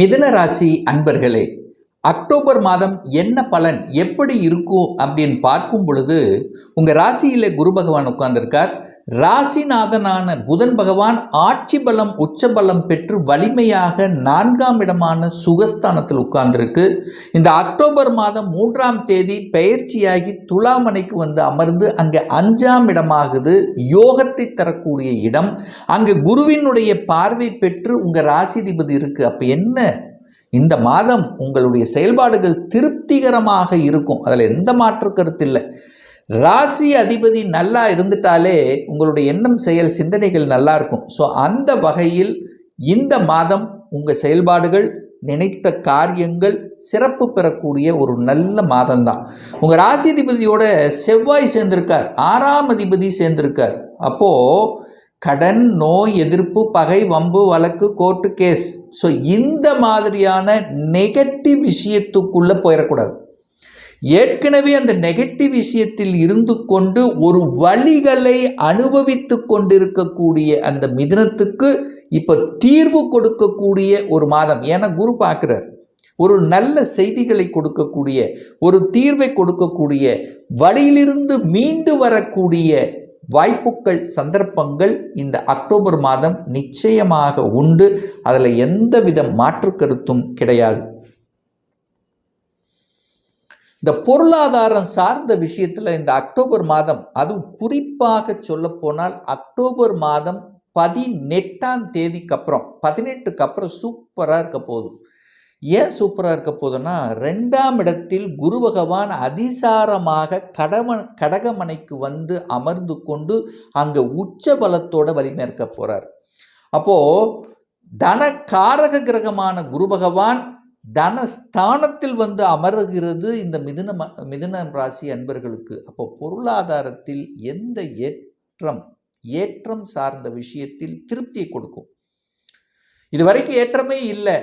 மிதுன ராசி அன்பர்களே அக்டோபர் மாதம் என்ன பலன் எப்படி இருக்கும் அப்படின்னு பார்க்கும் பொழுது உங்கள் ராசியில் குரு பகவான் உட்கார்ந்துருக்கார். ராசிநாதனான புதன் பகவான் ஆட்சி பலம் உச்ச பலம் பெற்று வலிமையாக நான்காம் இடமான சுகஸ்தானத்தில் உட்கார்ந்திருக்கு. இந்த அக்டோபர் மாதம் மூன்றாம் தேதி பயிற்சியாகி துலாமனைக்கு வந்து அமர்ந்து அங்கே அஞ்சாம் இடமாகுது. யோகத்தை தரக்கூடிய இடம். அங்கே குருவினுடைய பார்வை பெற்று உங்கள் ராசிதிபதி இருக்கு. அப்போ என்ன? இந்த மாதம் உங்களுடைய செயல்பாடுகள் திருப்திகரமாக இருக்கும். அதில் எந்த மாற்று கருத்து இல்லை. ராசி அதிபதி நல்லா இருந்துட்டாலே உங்களுடைய எண்ணம் செயல் சிந்தனைகள் நல்லா இருக்கும். ஸோ அந்த வகையில் இந்த மாதம் உங்கள் செயல்பாடுகள் நினைத்த காரியங்கள் சிறப்பு பெறக்கூடிய ஒரு நல்ல மாதம்தான். உங்கள் ராசிதிபதியோட செவ்வாய் சேர்ந்திருக்கார். ஆறாம் அதிபதி சேர்ந்திருக்கார். அப்போது கடன் நோய் எதிர்ப்பு பகை வம்பு வழக்கு கோர்ட்டு கேஸ் ஸோ இந்த மாதிரியான நெகட்டிவ் விஷயத்துக்குள்ளே போயிடக்கூடாது. ஏற்கனவே அந்த நெகட்டிவ் விஷயத்தில் இருந்து கொண்டு ஒரு வழிகளை அனுபவித்து கொண்டிருக்கக்கூடிய அந்த மிதனத்துக்கு இப்போ தீர்வு கொடுக்கக்கூடிய ஒரு மாதம். ஏன்னா குரு பார்க்குறார். ஒரு நல்ல செய்திகளை கொடுக்கக்கூடிய ஒரு தீர்வை கொடுக்கக்கூடிய வழியிலிருந்து மீண்டு வரக்கூடிய வாய்ப்புகள் சந்தர்ப்பங்கள் இந்த அக்டோபர் மாதம் நிச்சயமாக உண்டு. அதில் எந்தவித மாற்று கருத்தும் கிடையாது. இந்த பொருளாதாரம் சார்ந்த விஷயத்தில் இந்த அக்டோபர் மாதம் அதுவும் குறிப்பாக சொல்லப்போனால் அக்டோபர் மாதம் பதினெட்டாம் தேதிக்கு அப்புறம் பதினெட்டுக்கு அப்புறம் சூப்பராக இருக்க போகுது. ஏன் சூப்பராக இருக்க போதுன்னா ரெண்டாம் இடத்தில் குரு பகவான் அதிசாரமாக கடம கடகமனைக்கு வந்து அமர்ந்து கொண்டு அங்கே உச்ச பலத்தோட வலிமை இருக்க போகிறார் அப்போது தன காரக கிரகமான குரு பகவான் தனஸ்தானத்தில் வந்து அமருகிறது இந்த மிதுன மிதுன ராசி அன்பர்களுக்கு. அப்போ பொருளாதாரத்தில் எந்த ஏற்றம் ஏற்றம் சார்ந்த விஷயத்தில் திருப்தியை கொடுக்கும்? இது வரைக்கும் ஏற்றமே இல்லை.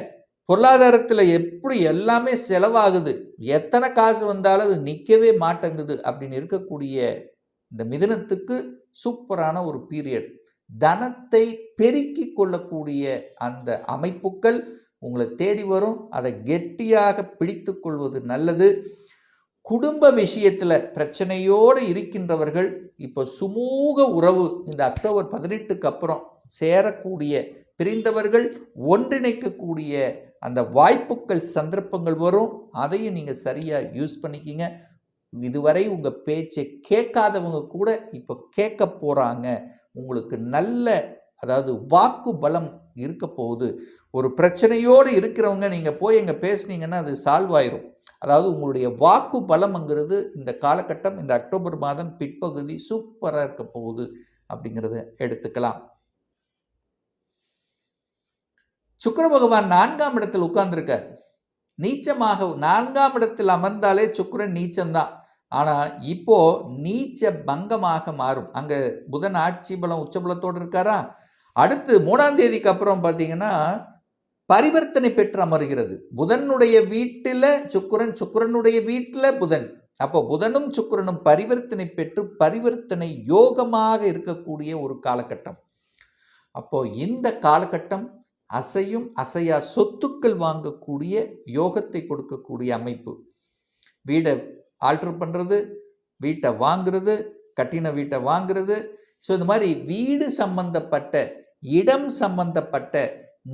பொருளாதாரத்தில் எப்படி எல்லாமே செலவாகுது எத்தனை காசு வந்தாலும் அது நிற்கவே மாட்டேங்குது அப்படின்னு இருக்கக்கூடிய இந்த மிதனத்துக்கு சூப்பரான ஒரு பீரியட். தனத்தை பெருக்கி கொள்ளக்கூடிய அந்த அமைப்புகள் உங்களை தேடி வரும் அதை கெட்டியாக பிடித்து கொள்வது நல்லது. குடும்ப விஷயத்தில் பிரச்சனையோடு இருக்கின்றவர்கள் இப்போ சுமூக உறவு இந்த அக்டோபர் பதினெட்டுக்கு அப்புறம் சேரக்கூடிய பிரிந்தவர்கள் ஒன்றிணைக்கக்கூடிய அந்த வாய்ப்புகள் சந்தர்ப்பங்கள் வரும். அதையும் நீங்கள் சரியாக யூஸ் பண்ணிக்கிங்க. இதுவரை உங்கள் பேச்சை கேட்காதவங்க கூட இப்போ கேட்க போகிறாங்க உங்களுக்கு நல்ல அதாவது வாக்கு பலம் இருக்க போகுது. ஒரு பிரச்சனையோடு இருக்கிறவங்க நீங்கள் போய் எங்கே பேசுனீங்கன்னா அது சால்வ் ஆயிரும். அதாவது உங்களுடைய வாக்கு பலம்ங்கிறது இந்த காலகட்டம் இந்த அக்டோபர் மாதம் பிற்பகுதி சூப்பராக இருக்க போகுது அப்படிங்கிறத எடுத்துக்கலாம். சுக்கர பகவான் நான்காம் இடத்தில் உட்கார்ந்திருக்கார். நீச்சமாக நான்காம் இடத்தில் அமர்ந்தாலே சுக்கரன் நீச்சம்தான். ஆனால் இப்போ நீச்ச பங்கமாக மாறும். அங்கே புதன் ஆட்சி பலம் உச்சபலத்தோடு இருக்காரா? அடுத்து மூணாம் தேதிக்கு அப்புறம் பார்த்தீங்கன்னா பரிவர்த்தனை பெற்று அமர்கிறது. புதனுடைய வீட்டில் சுக்கிரன் சுக்கிரனுடைய வீட்டில் புதன். அப்போ புதனும் சுக்கிரனும் பரிவர்த்தனை பெற்று பரிவர்த்தனை யோகமாக இருக்கக்கூடிய ஒரு காலகட்டம். அப்போ இந்த காலகட்டம் அசையும் அசையா சொத்துக்கள் வாங்கக்கூடிய யோகத்தை கொடுக்கக்கூடிய அமைப்பு. வீடை ஆல்ட்ரு பண்ணுறது வீட்டை வாங்கிறது கட்டின வீட்டை வாங்கிறது. ஸோ இந்த மாதிரி வீடு சம்பந்தப்பட்ட இடம் சம்பந்தப்பட்ட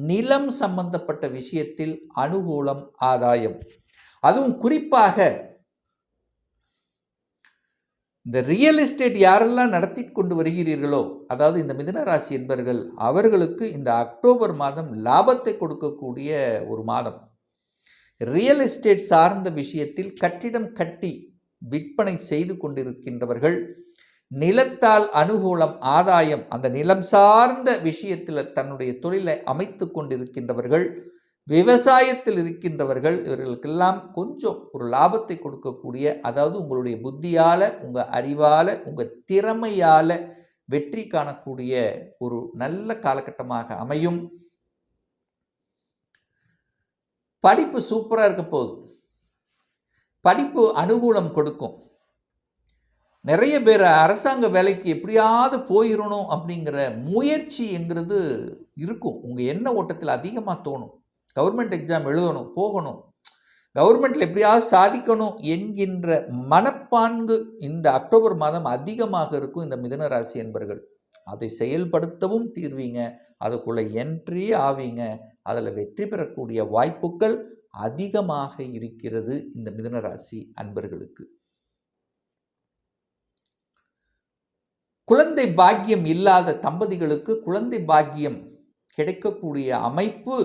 நிலம் சம்பந்தப்பட்ட விஷயத்தில் அனுகூலம் ஆதாயம். அதுவும் குறிப்பாக இந்த ரியல் எஸ்டேட் யாரெல்லாம் நடத்தி கொண்டு வருகிறீர்களோ அதாவது இந்த மிதுன ராசி என்பவர்கள் அவர்களுக்கு இந்த அக்டோபர் மாதம் லாபத்தை கொடுக்கக்கூடிய ஒரு மாதம். ரியல் எஸ்டேட் சார்ந்த விஷயத்தில் கட்டிடம் கட்டி விற்பனை செய்து கொண்டிருக்கின்றவர்கள் நிலத்தால் அனுகூலம் ஆதாயம் அந்த நிலம் சார்ந்த விஷயத்தில் தன்னுடைய தொழிலை அமைத்து கொண்டிருக்கின்றவர்கள் விவசாயத்தில் இருக்கின்றவர்கள் இவர்களுக்கெல்லாம் கொஞ்சம் ஒரு லாபத்தை கொடுக்கக்கூடிய அதாவது உங்களுடைய புத்தியால் உங்கள் அறிவால் உங்கள் திறமையால் வெற்றி காணக்கூடிய ஒரு நல்ல காலகட்டமாக அமையும். படிப்பு சூப்பராக இருக்க போகுது. படிப்பு அனுகூலம் கொடுக்கும். நிறைய பேர் அரசாங்க வேலைக்கு எப்படியாவது போயிடணும் அப்படிங்கிற முயற்சிங்கிறது இருக்கும். உங்கள் எண்ண ஓட்டத்தில் அதிகமாக தோணும். கவர்மெண்ட் எக்ஸாம் எழுதணும் போகணும். கவர்மெண்ட்டில் எப்படியாவது சாதிக்கணும் என்கின்ற மனப்பான்கு இந்த அக்டோபர் மாதம் அதிகமாக இருக்கும் இந்த மிதனராசி என்பர்கள். அதை செயல்படுத்தவும் தீர்வீங்க. அதுக்குள்ளே என்ட்ரி ஆவீங்க. அதில் வெற்றி பெறக்கூடிய வாய்ப்புகள் அதிகமாக இருக்கிறது இந்த மிதனராசி அன்பர்களுக்கு. குழந்தை பாக்கியம் இல்லாத தம்பதிகளுக்கு குழந்தை பாக்கியம் கிடைக்கக்கூடிய அமைப்பு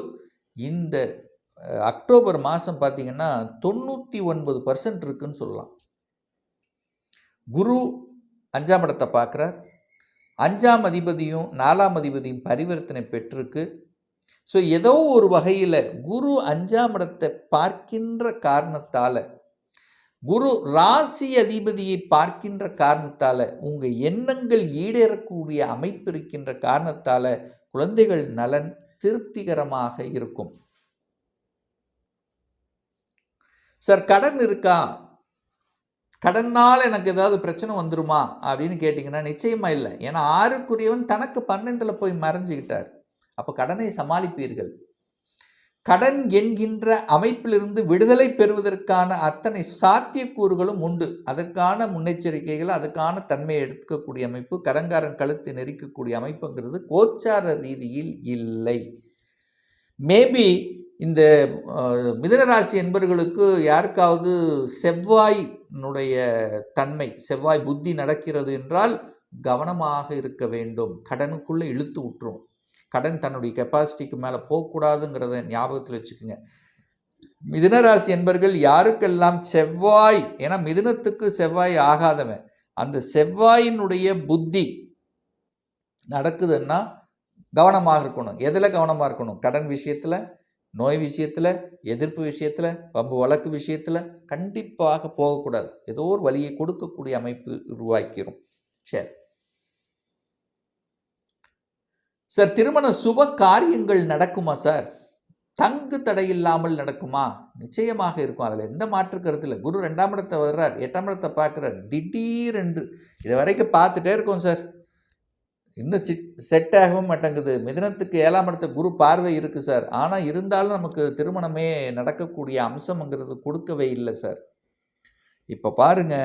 இந்த அக்டோபர் மாதம் பார்த்தீங்கன்னா தொண்ணூற்றி ஒன்பது பர்சன்ட் இருக்குன்னு சொல்லலாம். குரு அஞ்சாம் இடத்தை பார்க்குறார். அஞ்சாம் அதிபதியும் நாலாம் அதிபதியும் பரிவர்த்தனை பெற்றிருக்கு. ஸோ ஏதோ ஒரு வகையில் குரு அஞ்சாம் இடத்தை பார்க்கின்ற காரணத்தால் குரு ராசி அதிபதியை பார்க்கின்ற காரணத்தால் உங்கள் எண்ணங்கள் ஈடேறக்கூடிய அமைப்பு இருக்கின்ற காரணத்தால் குழந்தைகள் நலன் திருப்திகரமாக இருக்கும். சார் கடன் இருக்கா? கடனால் எனக்கு ஏதாவது பிரச்சனை வந்துருமா? அப்படின்னு கேட்டிங்கன்னா நிச்சயமாக இல்லை. ஏன்னா ஆறுக்குரியவன் தனக்கு பன்னெண்டில் போய் மறைஞ்சுக்கிட்டார். அப்போ கடனை சமாளிப்பீர்கள். கடன் என்கின்ற அமைப்பிலிருந்து விடுதலை பெறுவதற்கான அத்தனை சாத்தியக்கூறுகளும் உண்டு. அதற்கான முன்னெச்சரிக்கைகள் அதுக்கான தன்மையை எடுக்கக்கூடிய அமைப்பு கடன்காரன் கழுத்தை நெரிக்கக்கூடிய அமைப்புங்கிறது கோச்சார ரீதியில் இல்லை. மேபி இந்த மிதனராசி என்பவர்களுக்கு யாருக்காவது செவ்வாயினுடைய தன்மை செவ்வாய் புத்தி நடக்கிறது என்றால் கவனமாக இருக்க வேண்டும். கடனுக்குள்ளே இழுத்து விட்டுரும் கடன் தன்னுடைய கெப்பாசிட்டிக்கு மேலே போகக்கூடாதுங்கிறத ஞாபகத்தில் வச்சுக்கோங்க. மிதுனராசி என்பர்கள் யாருக்கெல்லாம் செவ்வாய் ஏன்னா மிதுனத்துக்கு செவ்வாய் ஆகாதவன் அந்த செவ்வாயினுடைய புத்தி நடக்குதுன்னா கவனமாக இருக்கணும். எதில் கவனமாக இருக்கணும்? கடன் விஷயத்தில் நோய் விஷயத்தில் எதிர்ப்பு விஷயத்தில் பம்பு வழக்கு விஷயத்தில் கண்டிப்பாக போகக்கூடாது. ஏதோ ஒரு வழியை கொடுக்கக்கூடிய அமைப்பு உருவாக்கிரும். சரி. சார் திருமண சுப காரியங்கள் நடக்குமா சார்? தங்கு தடை இல்லாமல் நடக்குமா? நிச்சயமாக இருக்கும். அதில் எந்த மாற்று கருத்தில் குரு ரெண்டாம் இடத்தை வர்றார் எட்டாம் இடத்தை பார்க்குறார். திடீரென்று இது வரைக்கும் பார்த்துட்டே இருக்கோம் சார். இன்னும் சிட் செட் ஆகவும் மாட்டேங்குது. மிதனத்துக்கு ஏழாம் இடத்த குரு பார்வை இருக்குது சார். ஆனால் இருந்தாலும் நமக்கு திருமணமே நடக்கக்கூடிய அம்சம்ங்கிறது கொடுக்கவே இல்லை சார். இப்போ பாருங்க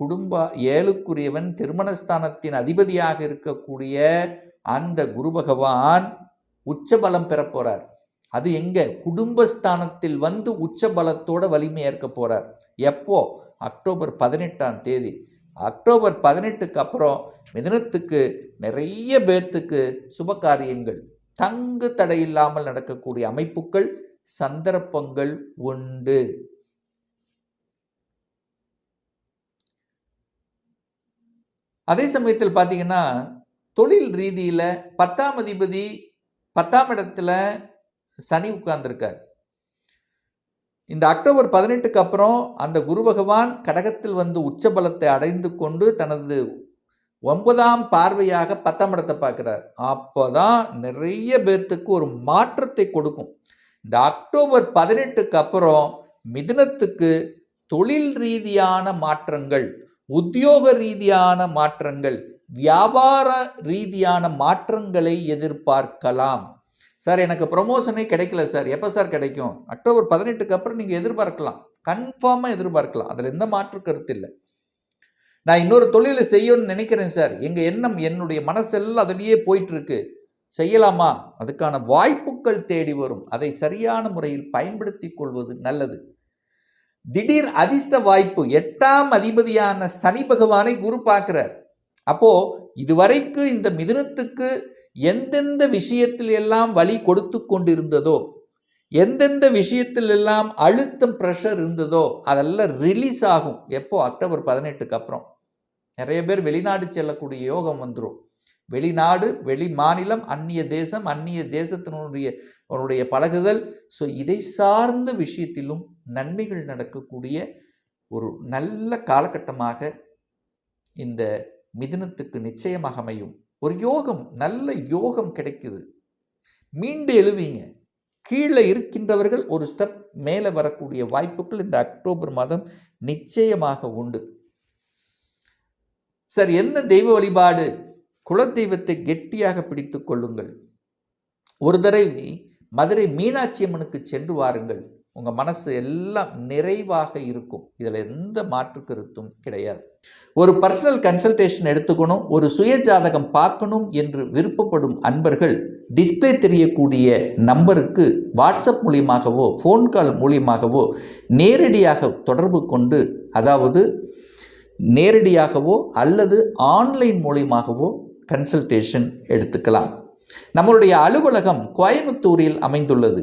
குடும்ப ஏழுக்குரியவன் திருமணஸ்தானத்தின் அதிபதியாக இருக்கக்கூடிய அந்த குரு பகவான் உச்சபலம் பெற அது எங்க? குடும்பஸ்தானத்தில் வந்து உச்சபலத்தோட வலிமை ஏற்க போறார். எப்போ? அக்டோபர் பதினெட்டாம் தேதி. அக்டோபர் பதினெட்டுக்கு அப்புறம் மிதனத்துக்கு நிறைய பேர்த்துக்கு சுப காரியங்கள். தங்கு தடையில்லாமல் நடக்கக்கூடிய அமைப்புகள் சந்தர்ப்பங்கள் உண்டு. அதே சமயத்தில் பார்த்தீங்கன்னா தொழில் ரீதியில் பத்தாம் அதிபதி பத்தாம் இடத்துல சனி உட்கார்ந்துருக்கார். இந்த அக்டோபர் பதினெட்டுக்கு அப்புறம் அந்த குரு பகவான் கடகத்தில் வந்து உச்சபலத்தை அடைந்து கொண்டு தனது ஒன்பதாம் பார்வையாக பத்தாம் இடத்தை பார்க்கிறார். அப்போதான் நிறைய பேர்த்துக்கு ஒரு மாற்றத்தை கொடுக்கும். இந்த அக்டோபர் பதினெட்டுக்கு அப்புறம் மிதுனத்துக்கு தொழில் ரீதியான மாற்றங்கள் உத்தியோக ரீதியான மாற்றங்கள் வியாபார ரீதியான மாற்றங்களை எதிர்பார்க்கலாம். சார் எனக்கு ப்ரொமோஷனே கிடைக்கல சார். எப்போ சார் கிடைக்கும்? அக்டோபர் பதினெட்டுக்கு அப்புறம் நீங்கள் எதிர்பார்க்கலாம். கன்ஃபார்மாக எதிர்பார்க்கலாம். அதில் எந்த மாற்று கருத்து இல்லை. நான் இன்னொரு தொழிலை செய்யணும்னு நினைக்கிறேன் சார். எங்கள் எண்ணம் என்னுடைய மனசெல்லாம் அதிலேயே போயிட்டுருக்கு. செய்யலாமா? அதுக்கான வாய்ப்புகள் தேடி வரும். அதை சரியான முறையில் பயன்படுத்தி கொள்வது நல்லது. திடீர் அதிர்ஷ்ட வாய்ப்பு. எட்டாம் அதிபதியான சனி பகவானை குரு பார்க்கிறார். அப்போ இதுவரைக்கு இந்த மிதுனத்துக்கு எந்தெந்த விஷயத்தில் எல்லாம் வழி கொடுத்து கொண்டிருந்ததோ எந்தெந்த விஷயத்தில் எல்லாம் அழுத்தம் ப்ரெஷர் இருந்ததோ அதெல்லாம் ரிலீஸ் ஆகும். எப்போ? அக்டோபர் பதினெட்டுக்கு அப்புறம். நிறைய பேர் வெளிநாடு செல்லக்கூடிய யோகம் வந்துடும் வெளிநாடு வெளி மாநிலம் அந்நிய தேசம் அந்நிய தேசத்தினுடைய அவனுடைய பழகுதல். ஸோ இதை சார்ந்த விஷயத்திலும் நன்மைகள் நடக்கக்கூடிய ஒரு நல்ல காலகட்டமாக இந்த மிதுனத்துக்கு நிச்சயமாக அமையும். ஒரு யோகம் நல்ல யோகம் கிடைக்குது. மீண்டு எழுவீங்க. கீழே இருக்கின்றவர்கள் ஒரு ஸ்டெப் மேலே வரக்கூடிய வாய்ப்புகள் இந்த அக்டோபர் மாதம் நிச்சயமாக உண்டு. சார் என்ன தெய்வ வழிபாடு? குலதெய்வத்தை கெட்டியாக பிடித்து கொள்ளுங்கள். ஒரு தடவை மதுரை மீனாட்சி அம்மனுக்கு சென்று வாருங்கள். உங்கள் மனசு எல்லாம் நிறைவாக இருக்கும். இதில் எந்த மாற்று கருத்தும் கிடையாது. ஒரு பர்சனல் கன்சல்டேஷன் எடுத்துக்கணும் ஒரு சுய ஜாதகம் பார்க்கணும் என்று விருப்பப்படும் அன்பர்கள் டிஸ்ப்ளே தெரியக்கூடிய நம்பருக்கு வாட்ஸ்அப் மூலியமாகவோ ஃபோன் கால் மூலியமாகவோ நேரடியாக தொடர்பு கொண்டு அதாவது நேரடியாகவோ அல்லது ஆன்லைன் மூலியமாகவோ கன்சல்டேஷன் எடுத்துக்கலாம். நம்மளுடைய அலுவலகம் கோயம்புத்தூரில் அமைந்துள்ளது.